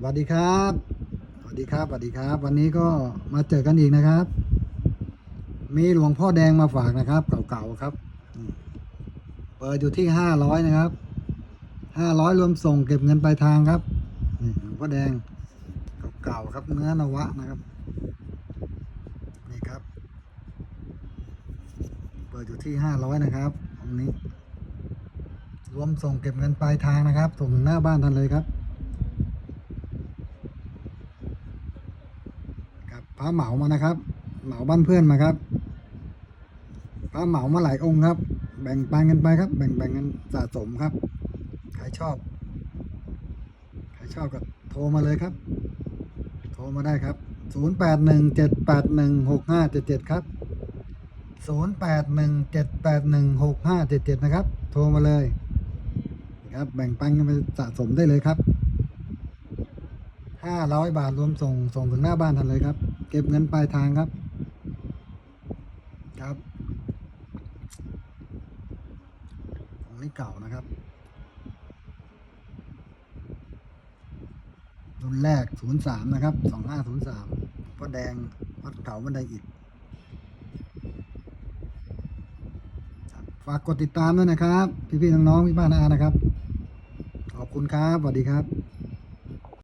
สวัสดีครับ สวัสดีครับ สวัสดีครับ วันนี้ก็มาเจอกันอีกนะครับ มีหลวงพ่อแดงมาฝากนะครับ เก่าๆครับ เปิดอยู่ที่ห้าร้อยนะครับห้าร้อยรวมส่งเก็บเงินปลายทางครับหลวงพ่อแดงเก่าๆครับ เนื้อนวะนะครับ นี่ครับ เปิดอยู่ที่ห้าร้อยนะครับตรงนี้ รวมส่งเก็บเงินปลายทางนะครับส่งถึงหน้าบ้านทันเลยครับ ครับ พระเหมามานะครับ เหมาบ้านเพื่อนมาครับพระเหมามาหลายองค์ครับ แบ่งปันกันไปครับ แบ่งแบ่งกันสะสมครับใครชอบใครชอบก็โทรมาเลยครับ โทรมาได้ครับ 0 8 1 7 8 1 6 5 7 7 ครับ 0 8 1 7 8 1 6 5 7 7 นะครับ โทรมาเลยครับ แบ่งปันกันไปสะสมได้เลยครับ ห้าร้อยบาทรวมส่งส่งถึงหน้าบ้านทันเลยครับ เก็บเงินปลายทางครับ ครับของนี้เก่านะครับรุ่นแรกศูนย์สามนะครับสองห้าศูนย์สามพ่อแดงวัดเก่าบันไดอิฐฝากกดติดตามด้วยนะครับ พี่ๆน้องๆพี่บ้านอานะครับ ขอบคุณครับสวัสดีครับ